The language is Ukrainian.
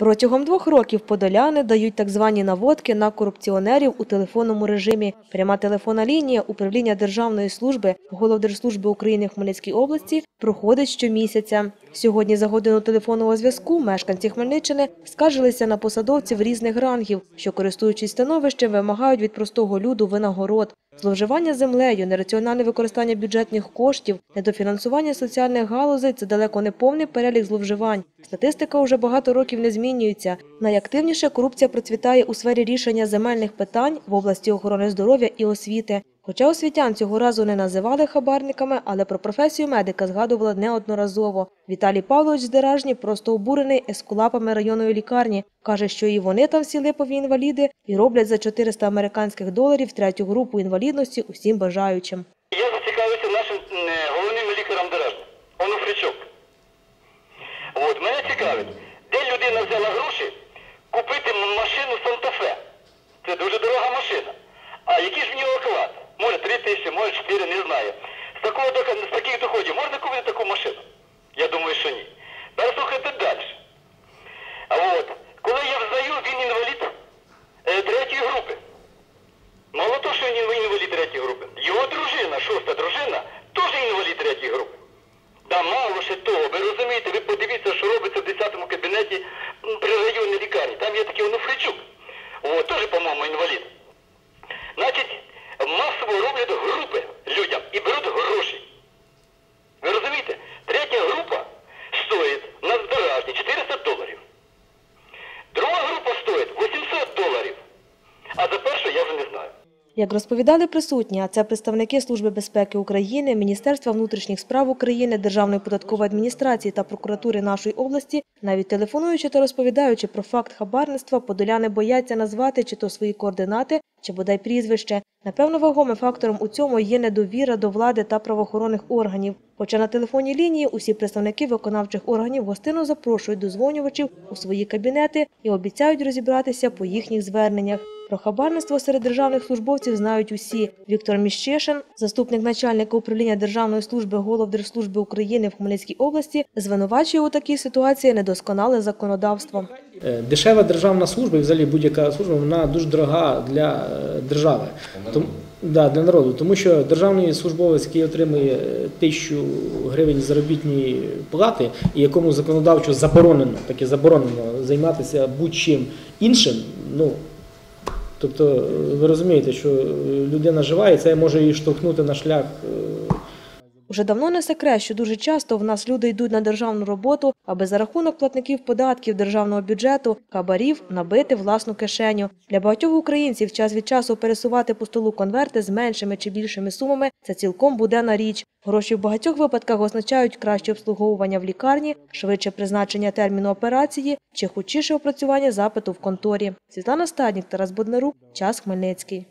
Протягом двох років подоляни дають так звані наводки на корупціонерів у телефонному режимі. Пряма телефонна лінія управління Державної служби Головдержслужби України в Хмельницькій області проходить щомісяця. Сьогодні за годину телефонного зв'язку мешканці Хмельниччини скаржилися на посадовців різних рангів, що, користуючись становищем, вимагають від простого люду винагород. Зловживання землею, нераціональне використання бюджетних коштів, недофінансування соціальних галузей – це далеко не повний перелік зловживань. Статистика уже багато років не змінюється. Найактивніше корупція процвітає у сфері рішення земельних питань в області охорони здоров'я і освіти. Хоча освітян цього разу не називали хабарниками, але про професію медика згадували неодноразово. Віталій Павлович Деражні просто обурений ескулапами районної лікарні. Каже, що і вони там всі липові інваліди і роблять за 400 американських доларів третю групу інвалідності усім бажаючим. Я зацікавився нашим е, головним лікарем Деражним, Онуфричук. От, мене цікавить, де людина взяла гроші купити машину Санта-Фе. Це дуже дорога машина. А який ж в нього оклад? Може 3 4, не знаю. З, такого, з таких доходів можна купити таку машину? Я думаю, що ні. Тепер слухайте далі. А от, коли я взнаю, він інвалід е, третьої групи. Мало того, що він інвалід третьої групи. Його дружина, шоста дружина, теж інвалід третьої групи. Да мало ще того, ви розумієте, ви подивіться, що робиться в 10-му кабінеті м, при районній лікарні. Там є такий Онуфричук. О, теж, по-моєму, інвалід. Значить, масово роблять групи людям і беруть гроші. Ви розумієте? Третя група стоїть на збиражні 400 доларів. Друга група стоїть 800 доларів. А за першу я вже не знаю. Як розповідали присутні, а це представники Служби безпеки України, Міністерства внутрішніх справ України, Державної податкової адміністрації та прокуратури нашої області, навіть телефонуючи та розповідаючи про факт хабарництва, подоляни бояться назвати чи то свої координати, чи бодай прізвище. Напевно, вагомим фактором у цьому є недовіра до влади та правоохоронних органів. Хоча на телефонній лінії усі представники виконавчих органів гостинно запрошують дозвонювачів у свої кабінети і обіцяють розібратися по їхніх зверненнях. Про хабарництво серед державних службовців знають усі. Віктор Міщишин, заступник начальника управління Державної служби Головдержслужби України в Хмельницькій області, звинувачує у такій ситуації недосконале законодавство. Е, Дешева державна служба і взагалі будь-яка служба вона дуже дорога для е, держави. Том, да, для народу. Тому що державний службовець, який отримує е, тисячу гривень заробітної плати, і якому законодавчо заборонено, таке заборонено займатися будь-чим іншим, ну тобто е, ви розумієте, що е, людина жива і це може її штовхнути на шлях. Уже давно не секрет, що дуже часто в нас люди йдуть на державну роботу, аби за рахунок платників податків державного бюджету, хабарів набити власну кишеню. Для багатьох українців час від часу пересувати по столу конверти з меншими чи більшими сумами це цілком буденна річ. Гроші в багатьох випадках означають краще обслуговування в лікарні, швидше призначення терміну операції чи хутчіше опрацювання запиту в конторі. Світлана Стаднік, Тарас Боднарук, Час Хмельницький.